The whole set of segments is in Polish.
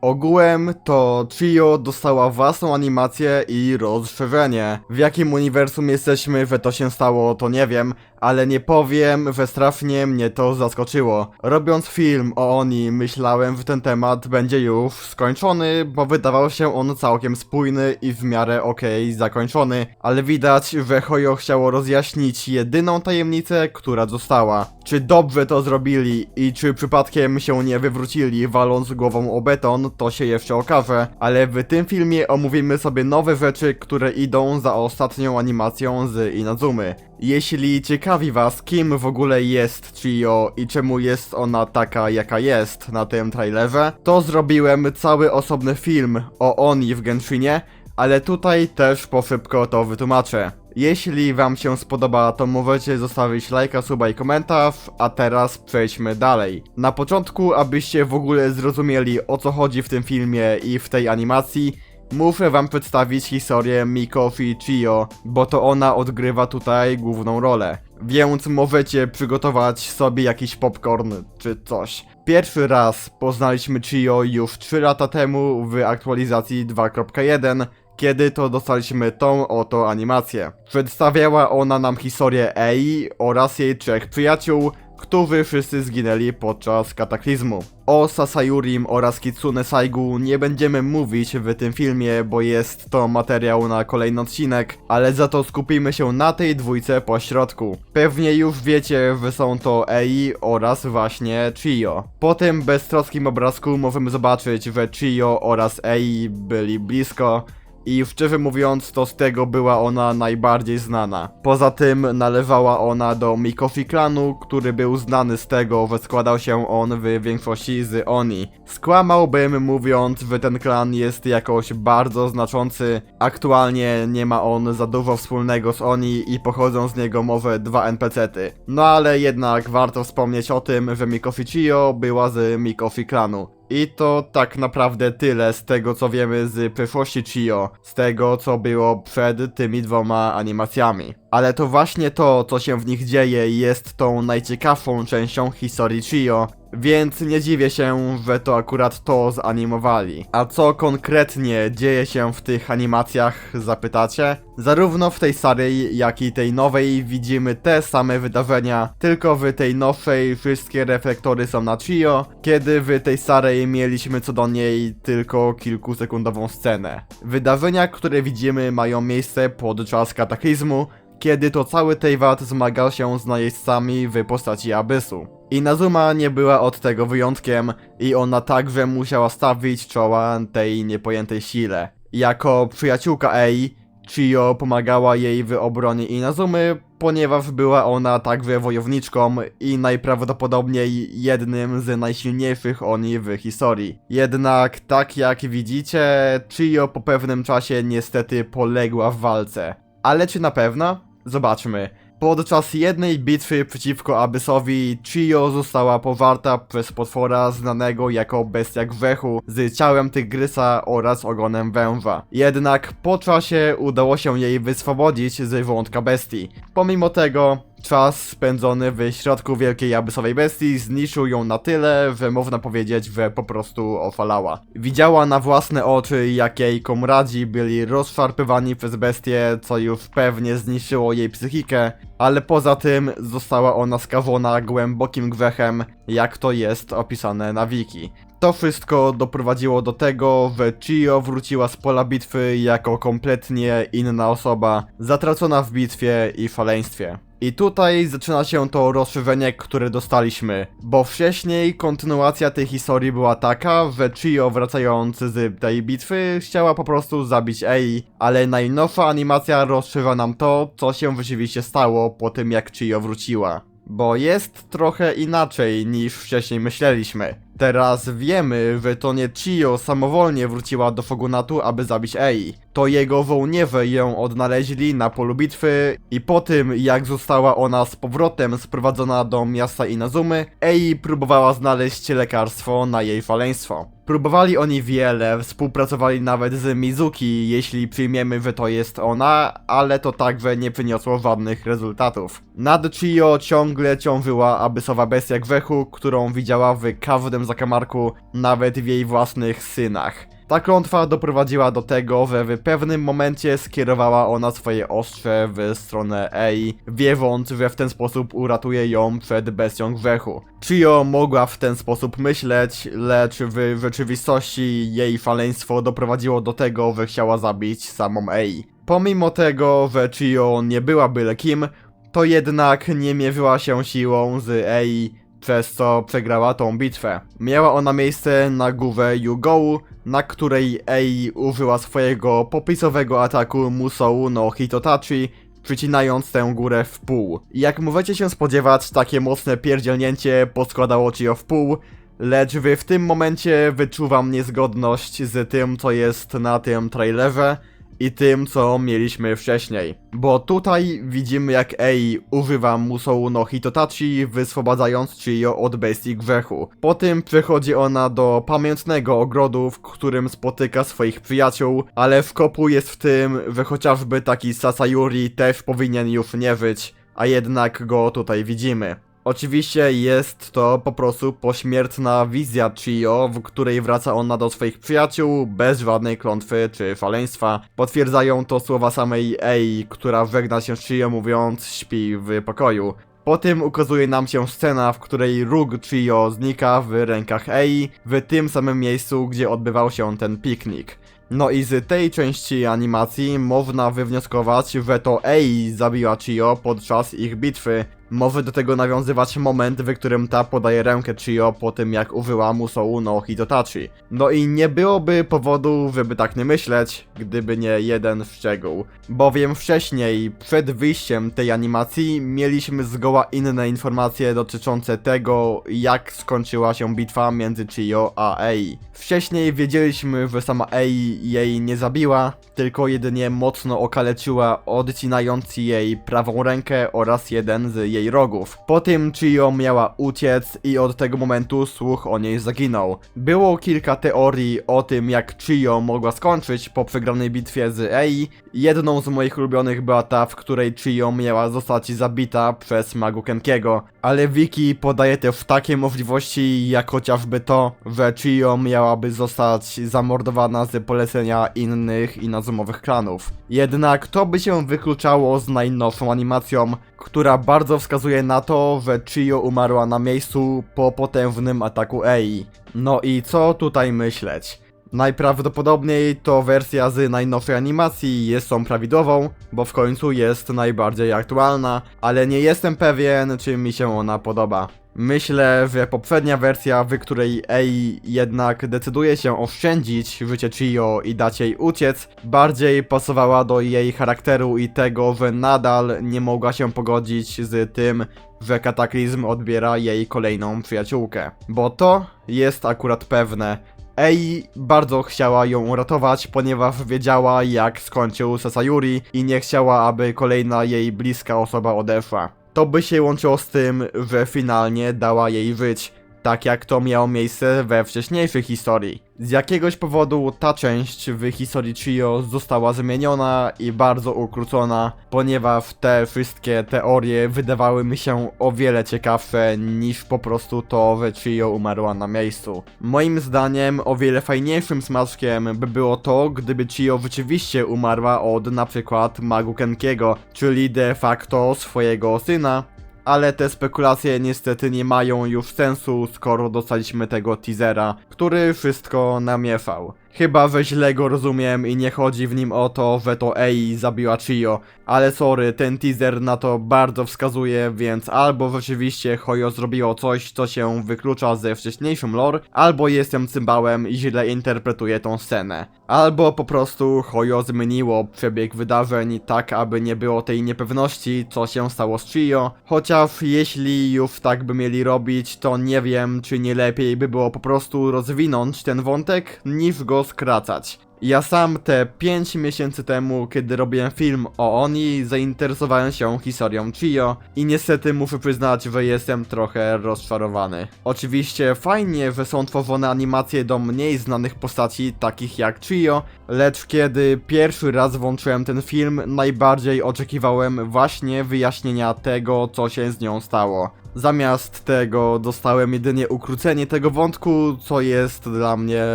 Ogółem to Trio dostała własną animację i rozszerzenie. W jakim uniwersum jesteśmy, że to się stało, to nie wiem, ale nie powiem, że strasznie mnie to zaskoczyło. Robiąc film o Oni, myślałem, że ten temat będzie już skończony, bo wydawał się on całkiem spójny i w miarę okej zakończony, ale widać, że Hoyo chciało rozjaśnić jedyną tajemnicę, która została. Czy dobrze to zrobili i czy przypadkiem się nie wywrócili waląc głową o beton, to się jeszcze okaże, ale w tym filmie omówimy sobie nowe rzeczy, które idą za ostatnią animacją z Inazumy. Jeśli ciekawi was, kim w ogóle jest Trio i czemu jest ona taka, jaka jest na tym trailerze, to zrobiłem cały osobny film o Oni w Genshinie, ale tutaj też po szybko to wytłumaczę. Jeśli wam się spodoba, to możecie zostawić lajka, suba i komentarz, a teraz przejdźmy dalej. Na początku, abyście w ogóle zrozumieli o co chodzi w tym filmie i w tej animacji, Muszę wam przedstawić historię Mikofi Chio, bo to ona odgrywa tutaj główną rolę. Więc możecie przygotować sobie jakiś popcorn czy coś. Pierwszy raz poznaliśmy Chio już 3 lata temu w aktualizacji 2.1, kiedy to dostaliśmy tą oto animację. Przedstawiała ona nam historię Ei oraz jej trzech przyjaciół, którzy wszyscy zginęli podczas kataklizmu. O Sasayurim oraz Kitsune Saigu nie będziemy mówić w tym filmie, bo jest to materiał na kolejny odcinek, ale za to skupimy się na tej dwójce po środku. Pewnie już wiecie, że są to Ei oraz właśnie Chio. Po tym beztroskim obrazku możemy zobaczyć, że Chio oraz Ei byli blisko, i szczerze mówiąc, to z tego była ona najbardziej znana. Poza tym nalewała ona do Mikofi klanu, który był znany z tego, że składał się on w większości z Oni. Skłamałbym mówiąc, że ten klan jest jakoś bardzo znaczący. Aktualnie nie ma on za dużo wspólnego z Oni i pochodzą z niego może dwa NPC-ty. No ale jednak warto wspomnieć o tym, że Mikofi Chio była z Mikofi klanu. I to tak naprawdę tyle z tego co wiemy z przeszłości Chio, z tego co było przed tymi dwoma animacjami. Ale to właśnie to, co się w nich dzieje, jest tą najciekawszą częścią historii Chio, więc nie dziwię się, że to akurat to zanimowali. A co konkretnie dzieje się w tych animacjach, zapytacie? Zarówno w tej starej, jak i tej nowej widzimy te same wydarzenia, tylko w tej nowszej wszystkie reflektory są na Chio, kiedy w tej starej mieliśmy co do niej tylko kilkusekundową scenę. Wydarzenia, które widzimy mają miejsce podczas kataklizmu, kiedy to cały Teyvat zmagał się z najeźdźcami w postaci Abyssu. Inazuma nie była od tego wyjątkiem i ona także musiała stawić czoła tej niepojętej sile. Jako przyjaciółka Ei, Chio pomagała jej w obronie Inazumy, ponieważ była ona także wojowniczką i najprawdopodobniej jednym z najsilniejszych oni w historii. Jednak tak jak widzicie, Chio po pewnym czasie niestety poległa w walce. Ale czy na pewno? Zobaczmy. Podczas jednej bitwy przeciwko Abyssowi, Chio została powarta przez potwora znanego jako bestia grzechu z ciałem tygrysa oraz ogonem węża. Jednak po czasie udało się jej wyswobodzić z wątka bestii. Pomimo tego, czas spędzony w środku wielkiej abyssowej bestii zniszczył ją na tyle, że można powiedzieć, że po prostu ofalała. Widziała na własne oczy, jak jej komradzi byli rozszarpywani przez bestię, co już pewnie zniszczyło jej psychikę, ale poza tym została ona skażona głębokim grzechem, jak to jest opisane na wiki. To wszystko doprowadziło do tego, że Chio wróciła z pola bitwy jako kompletnie inna osoba, zatracona w bitwie i szaleństwie. I tutaj zaczyna się to rozszerzenie, które dostaliśmy, bo wcześniej kontynuacja tej historii była taka, że Chio wracając z tej bitwy chciała po prostu zabić Ei, ale najnowsza animacja rozszerza nam to, co się rzeczywiście stało po tym jak Chio wróciła. Bo jest trochę inaczej niż wcześniej myśleliśmy. Teraz wiemy, że to nie Chio samowolnie wróciła do Fogunatu, aby zabić Ei. To jego żołnierze ją odnaleźli na polu bitwy i po tym, jak została ona z powrotem sprowadzona do miasta Inazumy, Ei próbowała znaleźć lekarstwo na jej faleństwo. Próbowali oni wiele, współpracowali nawet z Mizuki, jeśli przyjmiemy, że to jest ona, ale to także nie przyniosło żadnych rezultatów. Nad Chio ciągle ciążyła abysowa bestia grzechu, którą widziała w każdym zakamarku, nawet w jej własnych synach. Ta klątwa doprowadziła do tego, że w pewnym momencie skierowała ona swoje ostrze w stronę Ei, wierząc, że w ten sposób uratuje ją przed bestią grzechu. Chio mogła w ten sposób myśleć, lecz w rzeczywistości jej faleństwo doprowadziło do tego, że chciała zabić samą Ei. Pomimo tego, że Chio nie była byle kim, to jednak nie mierzyła się siłą z Ei, przez co przegrała tą bitwę. Miała ona miejsce na górze Yugou, na której Ei użyła swojego popisowego ataku Musou no Hitotachi, przycinając tę górę w pół. Jak możecie się spodziewać, takie mocne pierdzielnięcie poskładało Chio w pół, lecz wy w tym momencie wyczuwam niezgodność z tym, co jest na tym trailerze i tym, co mieliśmy wcześniej. Bo tutaj widzimy jak Ei używa Musou no Hitotachi, wyswobadzając Chio od bestii grzechu. Po tym przechodzi ona do pamiętnego ogrodu, w którym spotyka swoich przyjaciół, ale w kopu jest w tym, że chociażby taki Sasayuri też powinien już nie żyć, a jednak go tutaj widzimy. Oczywiście jest to po prostu pośmiertna wizja Chio, w której wraca ona do swoich przyjaciół bez żadnej klątwy czy szaleństwa. Potwierdzają to słowa samej Ei, która żegna się z Chio mówiąc śpi w pokoju. Po tym ukazuje nam się scena, w której róg Chio znika w rękach Ei, w tym samym miejscu, gdzie odbywał się ten piknik. No i z tej części animacji można wywnioskować, że to Ei zabiła Chio podczas ich bitwy. Może do tego nawiązywać moment, w którym ta podaje rękę Chio po tym jak użyła Musou no Hitotachi. No i nie byłoby powodu, żeby tak nie myśleć, gdyby nie jeden szczegół. Bowiem wcześniej, przed wyjściem tej animacji, mieliśmy zgoła inne informacje dotyczące tego, jak skończyła się bitwa między Chio a Ei. Wcześniej wiedzieliśmy, że sama Ei jej nie zabiła, tylko jedynie mocno okaleczyła, odcinając jej prawą rękę oraz jeden z jej rogów. Po tym Chio miała uciec i od tego momentu słuch o niej zaginął. Było kilka teorii o tym, jak Chio mogła skończyć po przegranej bitwie z Ei. Jedną z moich ulubionych była ta, w której Chio miała zostać zabita przez magu Kenkiego, ale Wiki podaje też takie możliwości, jak chociażby to, że Chio miałaby zostać zamordowana z polecenia innych inazumowych klanów. Jednak to by się wykluczało z najnowszą animacją, która bardzo wskazuje na to, że Chio umarła na miejscu po potężnym ataku Ei. No i co tutaj myśleć? Najprawdopodobniej to wersja z najnowszej animacji jest tą prawidłową, bo w końcu jest najbardziej aktualna, ale nie jestem pewien, czy mi się ona podoba. Myślę, że poprzednia wersja, w której Ei jednak decyduje się oszczędzić życie Chio i dać jej uciec, bardziej pasowała do jej charakteru i tego, że nadal nie mogła się pogodzić z tym, że kataklizm odbiera jej kolejną przyjaciółkę. Bo to jest akurat pewne, Ei bardzo chciała ją uratować, ponieważ wiedziała jak skończył Sasayuri i nie chciała, aby kolejna jej bliska osoba odeszła. To by się łączyło z tym, że finalnie dała jej żyć, tak jak to miało miejsce we wcześniejszej historii. Z jakiegoś powodu ta część w historii Chio została zmieniona i bardzo ukrócona, ponieważ te wszystkie teorie wydawały mi się o wiele ciekawsze niż po prostu to, że Chio umarła na miejscu. Moim zdaniem o wiele fajniejszym smaczkiem by było to, gdyby Chio rzeczywiście umarła od na przykład Magu Kenkiego, czyli de facto swojego syna, ale te spekulacje niestety nie mają już sensu, skoro dostaliśmy tego teasera, który wszystko namieszał. Chyba, że źle go rozumiem i nie chodzi w nim o to, że to Ei zabiła Chio, ale sorry, ten teaser na to bardzo wskazuje, więc albo rzeczywiście Hoyo zrobiło coś, co się wyklucza ze wcześniejszym lore, albo jestem cymbałem i źle interpretuję tą scenę. Albo po prostu Hoyo zmieniło przebieg wydarzeń tak, aby nie było tej niepewności, co się stało z Chio, chociaż jeśli już tak by mieli robić, to nie wiem, czy nie lepiej by było po prostu rozwinąć ten wątek, niż go skracać. Ja sam te 5 miesięcy temu, kiedy robiłem film o Oni, zainteresowałem się historią Chio i niestety muszę przyznać, że jestem trochę rozczarowany. Oczywiście fajnie, że są tworzone animacje do mniej znanych postaci, takich jak Chio, lecz kiedy pierwszy raz włączyłem ten film, najbardziej oczekiwałem właśnie wyjaśnienia tego, co się z nią stało. Zamiast tego dostałem jedynie ukrócenie tego wątku, co jest dla mnie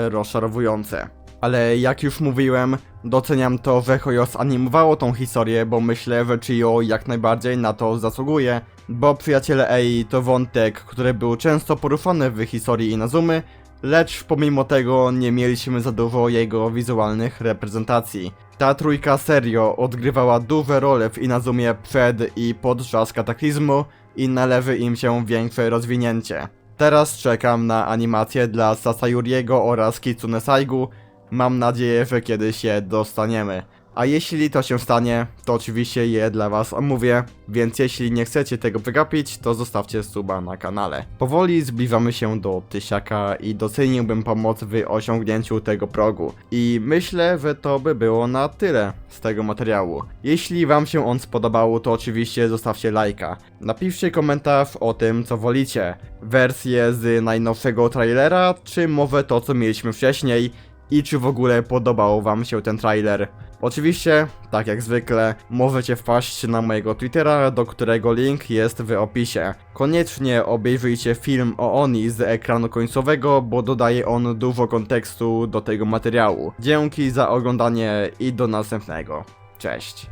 rozczarowujące. Ale jak już mówiłem, doceniam to, że Hoyo zanimowało tą historię, bo myślę, że Chio jak najbardziej na to zasługuje, bo Przyjaciele Ei to wątek, który był często poruszany w historii Inazumy, lecz pomimo tego nie mieliśmy za dużo jego wizualnych reprezentacji. Ta trójka serio odgrywała duże role w Inazumie przed i podczas kataklizmu i należy im się większe rozwinięcie. Teraz czekam na animację dla Sasayuriego oraz Kitsune Saigu. Mam nadzieję, że kiedyś je dostaniemy. A jeśli to się stanie, to oczywiście je dla was omówię, więc jeśli nie chcecie tego wygapić, to zostawcie suba na kanale. Powoli zbliżamy się do tysiaka i doceniłbym pomoc w osiągnięciu tego progu. I myślę, że to by było na tyle z tego materiału. Jeśli wam się on spodobał, to oczywiście zostawcie lajka. Napiszcie komentarz o tym, co wolicie. Wersję z najnowszego trailera, czy może to, co mieliśmy wcześniej, i czy w ogóle podobał wam się ten trailer. Oczywiście, tak jak zwykle, możecie wpaść na mojego Twittera, do którego link jest w opisie. Koniecznie obejrzyjcie film o Oni z ekranu końcowego, bo dodaje on dużo kontekstu do tego materiału. Dzięki za oglądanie i do następnego. Cześć.